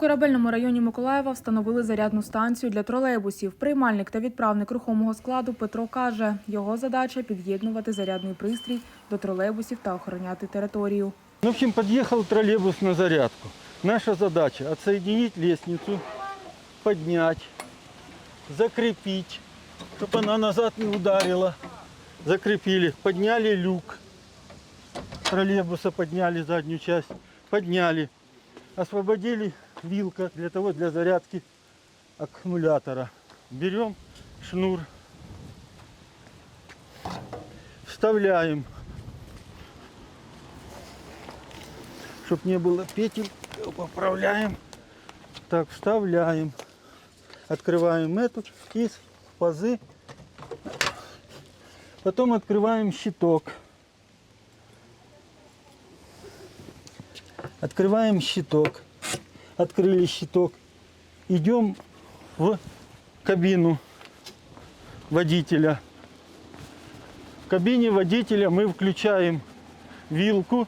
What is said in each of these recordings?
корабельному районі Миколаєва встановили зарядну станцію для тролейбусів. Приймальник та відправник рухомого складу Петро каже, його задача під'єднувати зарядний пристрій до тролейбусів та охороняти територію. Ну, В общем, подъехал троллейбус на зарядку. Наша задача отсоединить лестницу, поднять, закрепить, чтобы она назад не ударила. Закрепили, подняли люк. Троллейбуса подняли заднюю часть, подняли. Освободили вилка для того, для зарядки аккумулятора. Берем шнур, вставляем чтобы не было петель, поправляем. Так, вставляем. Открываем эту из пазы. Потом открываем щиток. Открываем щиток. Открыли щиток. Идем в кабину водителя. В кабине водителя мы включаем вилку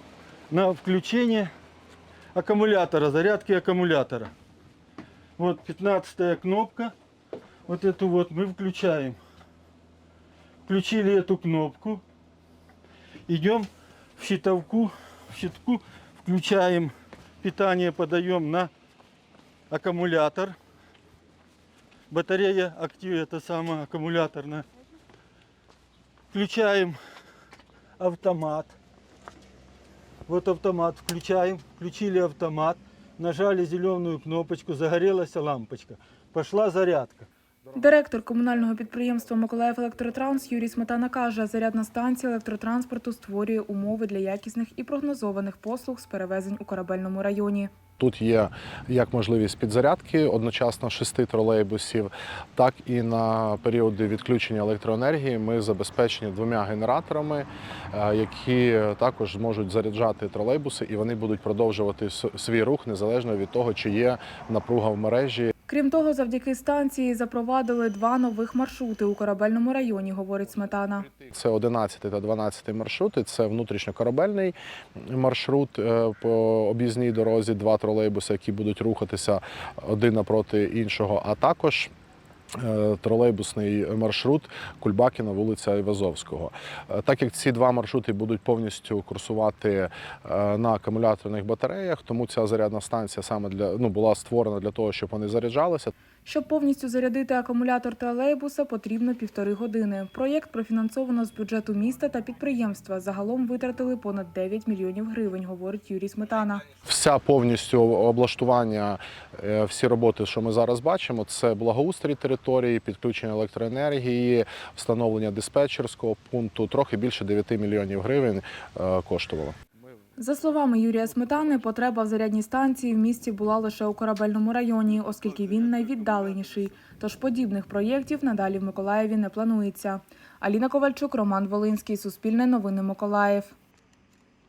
на включение аккумулятора, зарядки аккумулятора. Вот 15 кнопка. Вот эту вот мы включаем. Включили эту кнопку. Идем в щитовку. В щитку включаем питание, подаем на аккумулятор. Батарея актив, это самая аккумуляторная. Включаем автомат. Вот автомат включаем, включили автомат, нажали зеленую кнопочку, загорелась лампочка. Пошла зарядка. Директор комунального підприємства Миколаїв Електротранс Юрій Сметана каже, зарядна станція електротранспорту створює умови для якісних і прогнозованих послуг з перевезень у корабельному районі. Тут є як можливість підзарядки одночасно шести тролейбусів, так і на періоди відключення електроенергії ми забезпечені двома генераторами, е, які також зможуть заряджати тролейбуси, і вони будуть продовжувати свій рух незалежно від того, чи є напруга в мережі Крім того, завдяки станції запровадили два нових маршрути у корабельному районі, говорить Сметана. Це 11 та 12 маршрути. Це внутрішньокорабельний маршрут е, по об'їзній дорозі, два тролейбуси, які будуть рухатися один напроти іншого, а також. Е, Тролейбусний маршрут Кульбакіна, вулиця Івазовського. Е, Так як ці два маршрути будуть повністю курсувати е, на акумуляторних батареях, тому ця зарядна станція саме для ну була створена для того, щоб вони заряджалися. Щоб повністю зарядити акумулятор тролейбуса, потрібно півтори години. Проєкт профінансовано з бюджету міста та підприємства. Загалом витратили понад 9 мільйонів гривень, говорить Юрій Сметана. Вся повністю облаштування, е, всі роботи, що ми зараз бачимо, це благоустрій території, підключення електроенергії, встановлення диспетчерського пункту. Трохи більше 9 мільйонів гривень е, коштувало. За словами Юрія Сметани, потреба в зарядній станції в місті була лише у корабельному районі, оскільки він найвіддаленіший. Тож подібних проєктів надалі в Миколаєві не планується. Аліна Ковальчук, Роман Волинський, Суспільне новини Миколаїв.